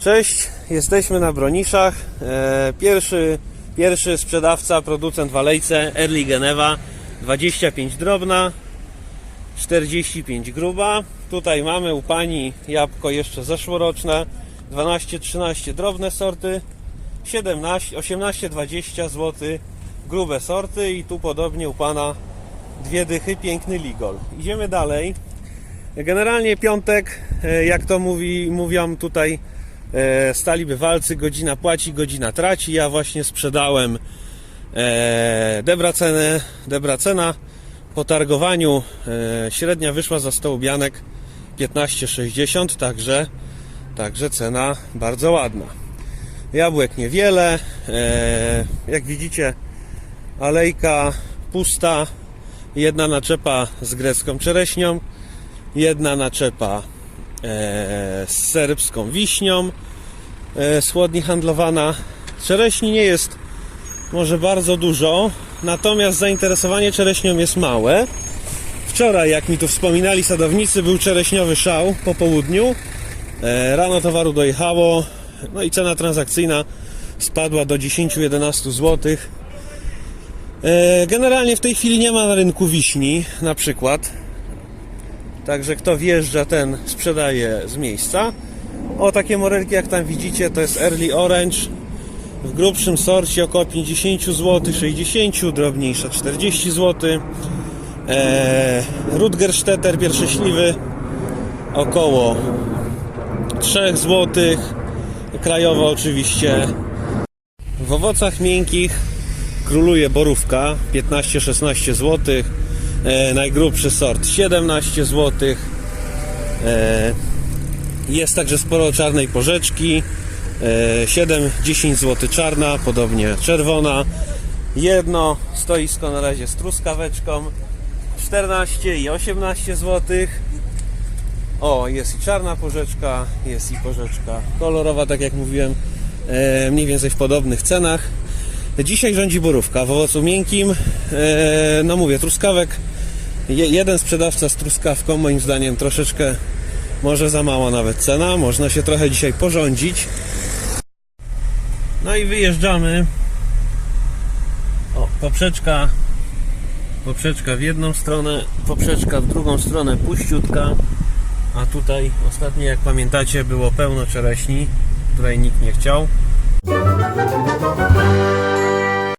Cześć, jesteśmy na Broniszach. E, Pierwszy, pierwszy sprzedawca, producent w Alejce, Early Geneva, 25 drobna, 45 gruba. Tutaj mamy u pani jabłko jeszcze zeszłoroczne, 12-13 drobne sorty, 17, 18-20 zł grube sorty i tu podobnie u pana dwie dychy, piękny ligol. Idziemy dalej. Generalnie piątek, e, jak to mówi, mówią tutaj stali bywalcy, godzina płaci, godzina traci. Ja właśnie sprzedałem e, debra cenę, debra cena po targowaniu e, średnia wyszła za 100 ubianek 15,60, także, także cena bardzo ładna. Jabłek niewiele, e, jak widzicie alejka pusta, jedna naczepa z grecką czereśnią, jedna naczepa e, z serbską wiśnią, e, słodnie handlowana. Czereśni nie jest może bardzo dużo, natomiast zainteresowanie czereśnią jest małe. Wczoraj, jak mi tu wspominali sadownicy, był czereśniowy szał po południu. E, rano towaru dojechało, no i cena transakcyjna spadła do 10-11 zł. E, Generalnie w tej chwili nie ma na rynku wiśni, na przykład. Także kto wjeżdża, ten sprzedaje z miejsca. O, takie morelki jak tam widzicie, to jest Early Orange. W grubszym sorcie około 50 zł, 60, drobniejsza 40 zł. Eee, Rutgerstetter pierwszy śliwy około 3 zł. Krajowa oczywiście. W owocach miękkich króluje borówka 15-16 zł. E, najgrubszy sort 17 zł. E, jest także sporo czarnej porzeczki. E, 7-10 zł czarna, podobnie czerwona. Jedno stoisko na razie z truskaweczką 14 i 18 zł. O, jest i czarna porzeczka, jest i porzeczka kolorowa, tak jak mówiłem, e, mniej więcej w podobnych cenach. Dzisiaj rządzi borówka w owocu miękkim. E, no mówię, truskawek. Je, jeden sprzedawca z truskawką, moim zdaniem, troszeczkę może za mała nawet cena. Można się trochę dzisiaj porządzić. No i wyjeżdżamy. O, poprzeczka. Poprzeczka w jedną stronę, poprzeczka w drugą stronę, puściutka. A tutaj ostatnio, jak pamiętacie, było pełno czereśni, której nikt nie chciał.